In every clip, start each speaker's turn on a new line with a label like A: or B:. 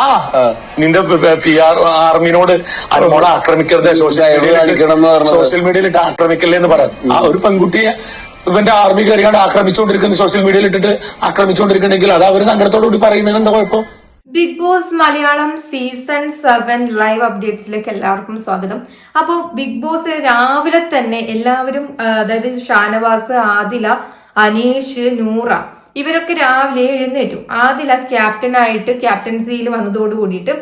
A: ആ നിന്റെ P R ആർമിനോട് അനുമോളെ ആക്രമിക്കരുത്. സോഷ്യൽ
B: മീഡിയ കാണിക്കണം എന്ന്
A: മീഡിയയിൽ സോഷ്യൽ മീഡിയയിൽ ഇട്ട് ആക്രമിക്കല്ലേ എന്ന് പറയാം. ആ ഒരു പെൺകുട്ടിയെ ഇവന്റെ ആർമി കയറിയാണ് ആക്രമിച്ചുകൊണ്ടിരിക്കുന്ന. സോഷ്യൽ മീഡിയയിൽ ഇട്ടിട്ട് ആക്രമിച്ചുകൊണ്ടിരിക്കുന്നെങ്കിൽ അത് അവർ സങ്കടത്തോടു കൂടി പറയുന്നതിന് എന്താ കുഴപ്പം?
C: Bigg Boss Malayalam season seven live അപ്ഡേറ്റ്സിലേക്ക് എല്ലാവർക്കും സ്വാഗതം. അപ്പോൾ ബിഗ് ബോസ് രാവിലെ തന്നെ എല്ലാവരും അതായത് ഷാനവാസ് ആദില അനീഷ് നൂറ ഇവരൊക്കെ രാവിലെ എഴുന്നേറ്റു. ആദില ക്യാപ്റ്റനായിട്ട് ക്യാപ്റ്റൻസിയിൽ വന്നതോട് കൂടിയിട്ട്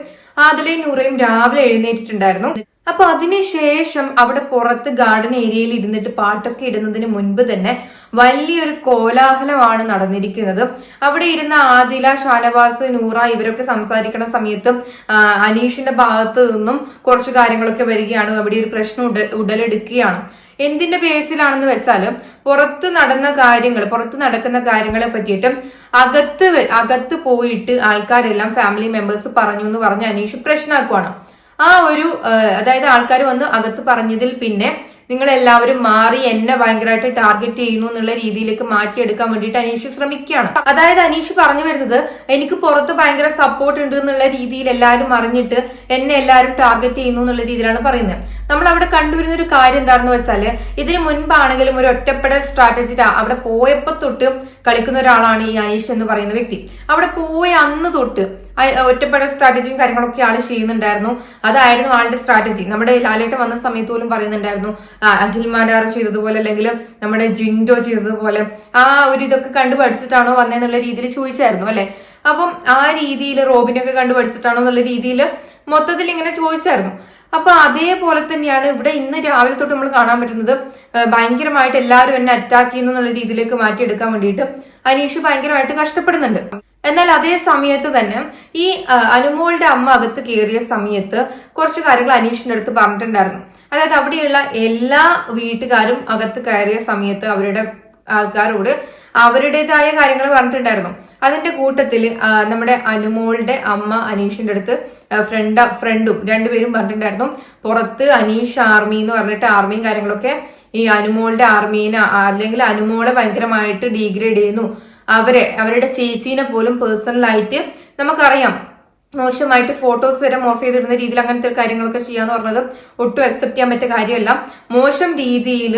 C: ആദിലയും നൂറയും രാവിലെ എഴുന്നേറ്റിട്ടുണ്ടായിരുന്നു. അപ്പൊ അതിനുശേഷം അവിടെ പുറത്ത് ഗാർഡൻ ഏരിയയിൽ ഇരുന്നിട്ട് പാട്ടൊക്കെ ഇടുന്നതിന് മുൻപ് തന്നെ വലിയൊരു കോലാഹലമാണ് നടന്നിരിക്കുന്നത്. അവിടെ ഇരുന്ന ആദില ഷാനവാസ് നൂറ ഇവരൊക്കെ സംസാരിക്കുന്ന സമയത്ത് അനീഷിന്റെ ഭാഗത്ത് നിന്നും കുറച്ച് കാര്യങ്ങളൊക്കെ വരികയാണ്. അവിടെ ഒരു പ്രശ്നം ഉടലെടുക്കുകയാണ്. എന്തിന്റെ ബേസിലാണെന്ന് വെച്ചാൽ പുറത്ത് നടന്ന കാര്യങ്ങൾ പുറത്ത് നടക്കുന്ന കാര്യങ്ങളെ പറ്റിയിട്ടും അകത്ത് അകത്ത് പോയിട്ട് ആൾക്കാരെല്ലാം ഫാമിലി മെമ്പേഴ്സ് പറഞ്ഞു എന്ന് പറഞ്ഞ് അനീഷ് പ്രശ്നമാക്കുവാണ് ആ ഒരു അതായത് ആൾക്കാർ വന്ന് അകത്ത് പറഞ്ഞതിൽ പിന്നെ നിങ്ങൾ എല്ലാവരും മാറി എന്നെ ഭയങ്കരമായിട്ട് ടാർഗറ്റ് ചെയ്യുന്നു എന്നുള്ള രീതിയിലേക്ക് മാറ്റിയെടുക്കാൻ വേണ്ടിയിട്ട് അനീഷ് ശ്രമിക്കുകയാണ്. അതായത് അനീഷ് പറഞ്ഞു വരുന്നത് എനിക്ക് പുറത്ത് ഭയങ്കര സപ്പോർട്ട് ഉണ്ട് എന്നുള്ള രീതിയിൽ എല്ലാവരും അറിഞ്ഞിട്ട് എന്നെ എല്ലാവരും ടാർഗറ്റ് ചെയ്യുന്നു എന്നുള്ള രീതിയിലാണ് പറയുന്നത്. നമ്മൾ അവിടെ കണ്ടുവരുന്ന ഒരു കാര്യം എന്താണെന്ന് വെച്ചാൽ ഇതിന് മുൻപാണെങ്കിലും ഒരു ഒറ്റപ്പെടൽ സ്ട്രാറ്റജി അവിടെ പോയപ്പോ തൊട്ട് കളിക്കുന്ന ഒരാളാണ് ഈ അനീഷ് എന്ന് പറയുന്ന വ്യക്തി. അവിടെ പോയ അന്ന് തൊട്ട് ഒറ്റപ്പെടൽ സ്ട്രാറ്റജിയും കാര്യങ്ങളൊക്കെ ആൾ ചെയ്യുന്നുണ്ടായിരുന്നു. അതായിരുന്നു ആളുടെ സ്ട്രാറ്റജി നമ്മുടെ ലാലേട്ട് വന്ന സമയത്ത് പോലും പറയുന്നുണ്ടായിരുന്നു അഖിൽ ചെയ്തതുപോലെ അല്ലെങ്കിൽ നമ്മുടെ ജിൻഡോ ചെയ്തതുപോലെ ആ ഒരു ഇതൊക്കെ കണ്ടു പഠിച്ചിട്ടാണോ വന്നെന്നുള്ള രീതിയിൽ ചോദിച്ചായിരുന്നു അല്ലെ? അപ്പം ആ രീതിയിൽ റോബിനൊക്കെ കണ്ടു പഠിച്ചിട്ടാണോ എന്നുള്ള രീതിയിൽ മൊത്തത്തിൽ ഇങ്ങനെ ചോദിച്ചായിരുന്നു. അപ്പൊ അതേപോലെ തന്നെയാണ് ഇവിടെ ഇന്ന് രാവിലെ തൊട്ട് നമ്മൾ കാണാൻ പറ്റുന്നത് ഭയങ്കരമായിട്ട് എല്ലാവരും എന്നെ അറ്റാക്ക് ചെയ്യുന്നു എന്നുള്ള രീതിയിലേക്ക് മാറ്റിയെടുക്കാൻ വേണ്ടിയിട്ട് അനീഷ് ഭയങ്കരമായിട്ട് കഷ്ടപ്പെടുന്നുണ്ട്. എന്നാൽ അതേ സമയത്ത് തന്നെ ഈ അനുമോളുടെ അമ്മ അകത്ത് കയറിയ സമയത്ത് കുറച്ച് കാര്യങ്ങൾ അനീഷിന്റെ അടുത്ത് പറഞ്ഞിട്ടുണ്ടായിരുന്നു. അതായത് അവിടെയുള്ള എല്ലാ വീട്ടുകാരും അകത്ത് കയറിയ സമയത്ത് അവരുടെ ആൾക്കാരോട് അവരുടേതായ കാര്യങ്ങൾ പറഞ്ഞിട്ടുണ്ടായിരുന്നു. അതിന്റെ കൂട്ടത്തിൽ നമ്മുടെ അനുമോളുടെ അമ്മ അനീഷിന്റെ അടുത്ത് ഫ്രണ്ട് ഫ്രണ്ടും രണ്ടുപേരും പറഞ്ഞിട്ടുണ്ടായിരുന്നു. പുറത്ത് അനീഷ് ആർമി എന്ന് പറഞ്ഞിട്ട് ആർമിയും കാര്യങ്ങളൊക്കെ ഈ അനുമോളുടെ ആർമീനെ അല്ലെങ്കിൽ അനുമോളെ ഭയങ്കരമായിട്ട് ഡീഗ്രേഡ് ചെയ്യുന്നു. അവരെ അവരുടെ ചേച്ചീനെ പോലും പേഴ്സണലായിട്ട് നമുക്കറിയാം. മോശമായിട്ട് ഫോട്ടോസ് വരെ മോർഫ് ചെയ്തിടുന്ന രീതിയിൽ അങ്ങനത്തെ കാര്യങ്ങളൊക്കെ ചെയ്യാന്ന് പറഞ്ഞത് ഒട്ടും അക്സെപ്റ്റ് ചെയ്യാൻ പറ്റിയ കാര്യമല്ല. മോശം രീതിയിൽ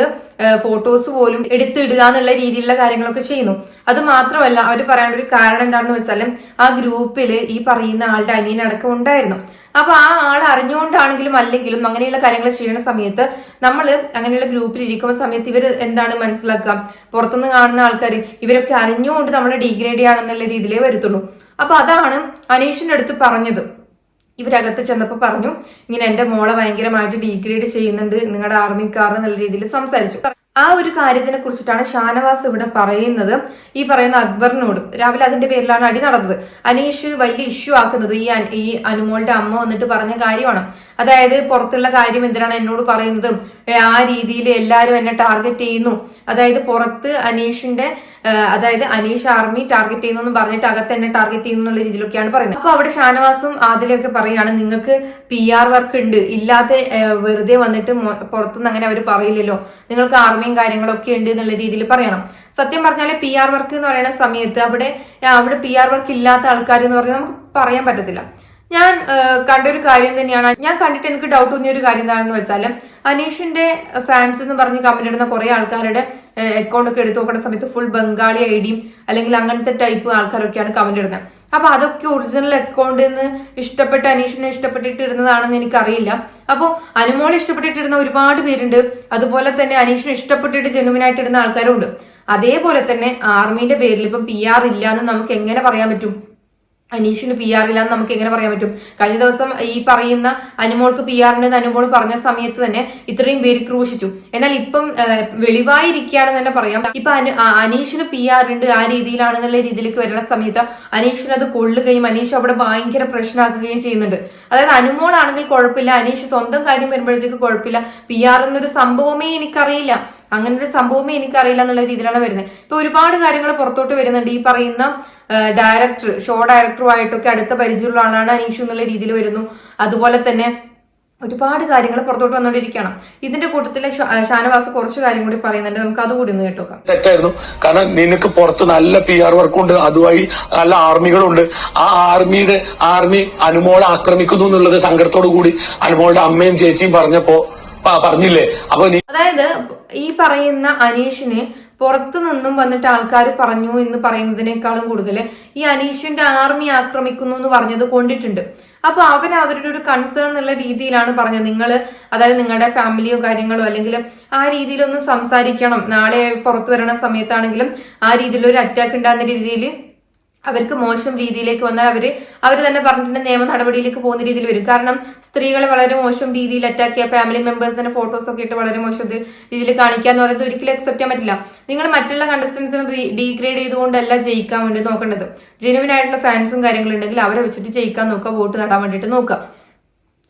C: ഫോട്ടോസ് പോലും എടുത്തിടുക എന്നുള്ള രീതിയിലുള്ള കാര്യങ്ങളൊക്കെ ചെയ്യുന്നു. അത് മാത്രമല്ല അവർ പറയാനുള്ള ഒരു കാരണം എന്താണെന്ന് വെച്ചാൽ ആ ഗ്രൂപ്പിൽ ഈ പറയുന്ന ആളുടെ അനിയനടക്കം ഉണ്ടായിരുന്നു. അപ്പൊ ആ ആൾ അറിഞ്ഞുകൊണ്ടാണെങ്കിലും അല്ലെങ്കിലും അങ്ങനെയുള്ള കാര്യങ്ങൾ ചെയ്യുന്ന സമയത്ത് നമ്മൾ അങ്ങനെയുള്ള ഗ്രൂപ്പിൽ ഇരിക്കുന്ന സമയത്ത് ഇവർ എന്താണ് മനസ്സിലാക്കുക? പുറത്തുനിന്ന് കാണുന്ന ആൾക്കാർ ഇവരൊക്കെ അറിഞ്ഞുകൊണ്ട് നമ്മൾ ഡിഗ്രേഡ് ചെയ്യാണെന്നുള്ള രീതിയിലേ വരത്തുള്ളൂ. അപ്പൊ അതാണ് അനീഷിന്റെ അടുത്ത് പറഞ്ഞത്. ഇവരകത്ത് ചെന്നപ്പോൾ പറഞ്ഞു ഇങ്ങനെ എന്റെ മോളെ ഭയങ്കരമായിട്ട് ഡിഗ്രേഡ് ചെയ്യുന്നുണ്ട് നിങ്ങളുടെ ആർമിക്കാർ എന്നുള്ള രീതിയിൽ സംസാരിച്ചു. ആ ഒരു കാര്യത്തിനെ കുറിച്ചിട്ടാണ് ഷാനവാസ് ഇവിടെ പറയുന്നത്. ഈ പറയുന്ന അക്ബറിനോടും. രാവിലെ അതിന്റെ പേരിലാണ് അടി നടന്നത്. അനീഷ് വലിയ ഇഷ്യൂ ആക്കുന്നത് ഈ ഈ അനുമോളുടെ അമ്മ വന്നിട്ട് പറഞ്ഞ കാര്യമാണ്. അതായത് പുറത്തുള്ള കാര്യം എന്തിനാണ് എന്നോട് പറയുന്നത് ആ രീതിയിൽ എല്ലാവരും എന്നെ ടാർഗറ്റ് ചെയ്യുന്നു. അതായത് പുറത്ത് അനീഷിന്റെ അതായത് അനീഷ് ആർമി ടാർഗറ്റ് ചെയ്യുന്നു എന്ന് പറഞ്ഞിട്ട് അകത്ത് എന്നെ ടാർഗറ്റ് ചെയ്യുന്നു എന്നുള്ള രീതിയിലൊക്കെയാണ് പറയുന്നത്. അപ്പൊ അവിടെ ഷാനവാസും ആദിലൊക്കെ പറയാണ് നിങ്ങൾക്ക് പി ആർ വർക്ക് ഉണ്ട്. ഇല്ലാതെ വെറുതെ വന്നിട്ട് പുറത്തുനിന്ന് അങ്ങനെ അവർ പറയില്ലല്ലോ. നിങ്ങൾക്ക് ആർമിയും കാര്യങ്ങളൊക്കെ ഉണ്ട് എന്നുള്ള രീതിയിൽ പറയണം. സത്യം പറഞ്ഞാൽ പി ആർ വർക്ക് എന്ന് പറയുന്ന സമയത്ത് അവിടെ അവിടെ പി ആർ വർക്ക് ഇല്ലാത്ത ആൾക്കാർ എന്ന് പറഞ്ഞാൽ നമുക്ക് പറയാൻ പറ്റത്തില്ല. ഞാൻ കണ്ട കണ്ടൊരു കാര്യം തന്നെയാണ്. ഞാൻ കണ്ടിട്ട് എനിക്ക് ഡൗട്ട് തോന്നിയ ഒരു കാര്യം എന്താണെന്ന് വെച്ചാൽ അനീഷിന്റെ ഫാൻസ് എന്ന് പറഞ്ഞ് കമന്റ് ഇടുന്ന കുറെ ആൾക്കാരുടെ അക്കൗണ്ട് ഒക്കെ എടുത്തു നോക്കുന്ന സമയത്ത് ഫുൾ ബംഗാളി ഐ ഡിയും അല്ലെങ്കിൽ അങ്ങനത്തെ ടൈപ്പ് ആൾക്കാരൊക്കെയാണ് കമന്റ് ഇടുന്നത് അപ്പൊ അതൊക്കെ ഒറിജിനൽ അക്കൗണ്ടിൽ നിന്ന് ഇഷ്ടപ്പെട്ട് അനീഷിനെ ഇഷ്ടപ്പെട്ടിട്ട് ഇടുന്നതാണെന്ന് എനിക്കറിയില്ല. അപ്പോൾ അനുമോളെ ഇഷ്ടപ്പെട്ടിട്ടിരുന്ന ഒരുപാട് പേരുണ്ട്. അതുപോലെ തന്നെ അനീഷിനെ ഇഷ്ടപ്പെട്ടിട്ട് ജെനുവിനായിട്ട് ഇടുന്ന ആൾക്കാരും ഉണ്ട് അതേപോലെ തന്നെ ആർമിയുടെ പേരിൽ ഇപ്പം പി ആർ ഇല്ല എന്ന് നമുക്ക് എങ്ങനെ പറയാൻ പറ്റും? അനീഷിന് പി ആർ ഇല്ലാന്ന് നമുക്ക് എങ്ങനെ പറയാൻ പറ്റും? കഴിഞ്ഞ ദിവസം ഈ പറയുന്ന അനുമോൾക്ക് പി ആറിന് അനുമോൾ പറഞ്ഞ സമയത്ത് തന്നെ ഇത്രയും പേര് ക്രൂശിച്ചു. എന്നാൽ ഇപ്പം വെളിവായിരിക്കുകയാണെന്ന് തന്നെ പറയാം. ഇപ്പൊ അനീഷിന് പി ആർ ഉണ്ട് ആ രീതിയിലാണെന്നുള്ള രീതിയിലേക്ക് വരുന്ന സമയത്ത് അനീഷിന് അത് കൊള്ളുകയും അനീഷ് അവിടെ ഭയങ്കര പ്രശ്നമാക്കുകയും ചെയ്യുന്നുണ്ട്. അതായത് അനുമോൾ ആണെങ്കിൽ കുഴപ്പമില്ല അനീഷ് സ്വന്തം കാര്യം വരുമ്പോഴത്തേക്ക് കുഴപ്പമില്ല. പി ആർ എന്നൊരു സംഭവമേ എനിക്കറിയില്ല. അങ്ങനെ ഒരു സംഭവമേ എനിക്കറിയില്ല എന്നുള്ള രീതിയിലാണ് വരുന്നത്. ഇപ്പൊ ഒരുപാട് കാര്യങ്ങൾ പുറത്തോട്ട് വരുന്നുണ്ട്. ഈ പറയുന്ന ഡയറക്ടർ ഷോ ഡയറക്ടറുമായിട്ടൊക്കെ അടുത്ത പരിചയമുള്ള ആളാണ് അനീഷ് എന്നുള്ള രീതിയിൽ വരുന്നു. അതുപോലെ തന്നെ ഒരുപാട് കാര്യങ്ങൾ പുറത്തോട്ട് വന്നുകൊണ്ടിരിക്കണം ഇതിന്റെ കൂട്ടത്തിലെ ഷാനവാസ് കുറച്ച് കാര്യം കൂടി പറയുന്നുണ്ട്. നമുക്ക് അതുകൂടി ഒന്ന് കേട്ടോക്കാം
A: തെറ്റായിരുന്നു. കാരണം നിനക്ക് പുറത്ത് നല്ല പി ആർ വർക്കുണ്ട് അതുവഴി നല്ല ആർമികളുണ്ട് ആ ആർമിയുടെ ആർമി അനുമോളെ ആക്രമിക്കുന്നു എന്നുള്ളത് സങ്കടത്തോടു കൂടി അനുമോളുടെ അമ്മയും ചേച്ചിയും പറഞ്ഞപ്പോ പറഞ്ഞില്ലേ? അപ്പൊ
C: അതായത് ഈ പറയുന്ന അനീഷിന് പുറത്തു നിന്നും വന്നിട്ട് ആൾക്കാർ പറഞ്ഞു എന്ന് പറയുന്നതിനേക്കാളും കൂടുതൽ ഈ അനീഷിന്റെ ആർമി ആക്രമിക്കുന്നു എന്ന് പറഞ്ഞത് കൊണ്ടിട്ടുണ്ട്. അപ്പൊ അവൻ അവരുടെ ഒരു കൺസേൺ എന്നുള്ള രീതിയിലാണ് പറഞ്ഞത്. നിങ്ങൾ അതായത് നിങ്ങളുടെ ഫാമിലിയോ കാര്യങ്ങളോ അല്ലെങ്കിൽ ആ രീതിയിലൊന്നും സംസാരിക്കണം. നാളെ പുറത്തു വരണ സമയത്താണെങ്കിലും ആ രീതിയിൽ ഒരു അറ്റാക്ക് ഉണ്ടാകുന്ന രീതിയിൽ അവർക്ക് മോശം രീതിയിലേക്ക് വന്നാൽ അവർ അവർ തന്നെ പറഞ്ഞിട്ടുണ്ട് നിയമ നടപടിയിലേക്ക് പോകുന്ന രീതിയിൽ വരും. കാരണം സ്ത്രീകളെ വളരെ മോശം രീതിയിൽ അറ്റാക്ക് ചെയ്യുക ഫാമിലി മെമ്പേഴ്സിന്റെ ഫോട്ടോസ് ഒക്കെ ഇട്ട് വളരെ മോശം രീതിയിൽ കാണിക്കുക എന്ന് പറയുന്നത് ഒരിക്കലും അക്സെപ്റ്റ് ചെയ്യാൻ പറ്റില്ല. നിങ്ങൾ മറ്റുള്ള കണ്ടസ്റ്റൻസിനെ ഡീഗ്രേഡ് ചെയ്തുകൊണ്ടല്ല ജയിക്കാൻ വേണ്ടി നോക്കേണ്ടത്. ജെനുവിൻ ആയിട്ടുള്ള ഫാൻസും കാര്യങ്ങളുണ്ടെങ്കിൽ അവരെ വെച്ചിട്ട് ജയിക്കാൻ നോക്കുക വോട്ട് നേടാൻ വേണ്ടിയിട്ട് നോക്കുക.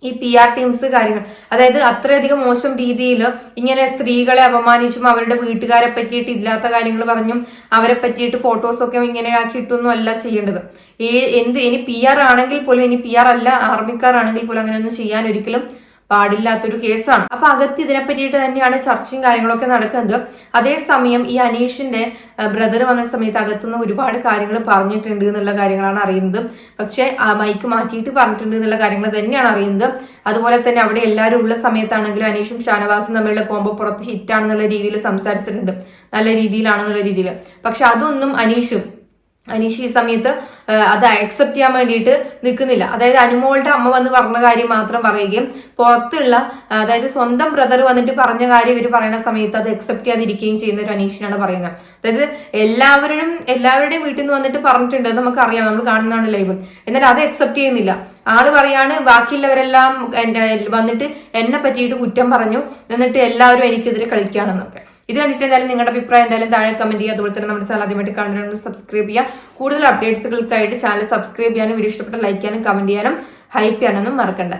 C: ഈ പി ആർ ടീംസ് കാര്യങ്ങൾ. അതായത് അത്രയധികം മോശം രീതിയിൽ ഇങ്ങനെ സ്ത്രീകളെ അപമാനിച്ചും അവരുടെ വീട്ടുകാരെ പറ്റിയിട്ട് ഇല്ലാത്ത കാര്യങ്ങൾ പറഞ്ഞും അവരെ പറ്റിയിട്ട് ഫോട്ടോസൊക്കെ ഇങ്ങനെ ആക്കിയിട്ടൊന്നും അല്ല ചെയ്യേണ്ടത്. ഈ എന്ത് ഇനി പി ആർ ആണെങ്കിൽ പോലും ഇനി പി ആർ അല്ല ആർമിക്കാരാണെങ്കിൽ പോലും അങ്ങനെയൊന്നും ചെയ്യാൻ ഒരിക്കലും പാടില്ലാത്തൊരു കേസാണ്. അപ്പൊ അകത്ത് ഇതിനെ പറ്റിയിട്ട് തന്നെയാണ് ചർച്ചയും കാര്യങ്ങളൊക്കെ നടക്കുന്നത്. അതേസമയം ഈ അനീഷിന്റെ ബ്രദർ വന്ന സമയത്ത് അകത്തുനിന്ന് ഒരുപാട് കാര്യങ്ങൾ പറഞ്ഞിട്ടുണ്ട് എന്നുള്ള കാര്യങ്ങളാണ് അറിയുന്നത്. പക്ഷെ മൈക്ക് മാറ്റിയിട്ട് പറഞ്ഞിട്ടുണ്ട് എന്നുള്ള കാര്യങ്ങൾ തന്നെയാണ് അറിയുന്നത്. അതുപോലെ തന്നെ അവിടെ എല്ലാവരും ഉള്ള സമയത്താണെങ്കിലും അനീഷും ഷാനവാസും തമ്മിലുള്ള കോമ്പോ പുറത്ത് ഹിറ്റാണെന്നുള്ള രീതിയിൽ സംസാരിച്ചിട്ടുണ്ട്. നല്ല രീതിയിലാണെന്നുള്ള രീതിയിൽ. പക്ഷെ അതൊന്നും അനീഷും അനീഷ് ഈ സമയത്ത് അത് അക്സെപ്റ്റ് ചെയ്യാൻ വേണ്ടിയിട്ട് നിൽക്കുന്നില്ല. അതായത് അനുമോളുടെ അമ്മ വന്ന് പറഞ്ഞ കാര്യം മാത്രം പറയുകയും പുറത്തുള്ള അതായത് സ്വന്തം ബ്രദർ വന്നിട്ട് പറഞ്ഞ കാര്യം ഇവർ പറയുന്ന സമയത്ത് അത് അക്സെപ്റ്റ് ചെയ്യാതിരിക്കുകയും ചെയ്യുന്ന ഒരു അനീഷിനാണ് പറയുന്നത്. അതായത് എല്ലാവരും എല്ലാവരുടെയും വീട്ടിൽ നിന്ന് വന്നിട്ട് പറഞ്ഞിട്ടുണ്ട് നമുക്ക് നമുക്കറിയാം. നമ്മൾ കാണുന്നതാണ് ലൈവ് എന്നാൽ അത് അക്സെപ്റ്റ് ചെയ്യുന്നില്ല. ആൾ പറയാണ് ബാക്കിയുള്ളവരെല്ലാം എന്റെ വന്നിട്ട് എന്നെ പറ്റിയിട്ട് കുറ്റം പറഞ്ഞു. എന്നിട്ട് എല്ലാവരും എനിക്കെതിരെ കളിക്കുകയാണെന്നൊക്കെ. ഇത് കണ്ടിട്ട് എന്തായാലും നിങ്ങളുടെ അഭിപ്രായം എന്തായാലും താഴെ കമന്റ് ചെയ്യുക. അതുപോലെ തന്നെ നമ്മുടെ ചാനൽ ആദ്യമായിട്ട് കാണുന്നവരുണ്ട് സബ്സ്ക്രൈബ് ചെയ്യുക. കൂടുതൽ അപ്ഡേറ്റ്സുകൾക്കായിട്ട് ചാനൽ സബ്സ്ക്രൈബ് ചെയ്യാനും വീഡിയോ ഇഷ്ടപ്പെട്ട ലൈക്ക് ചെയ്യാനും കമന്റ് ചെയ്യാനും ഹൈപ്പ് ചെയ്യാനൊന്നും മറക്കണ്ട.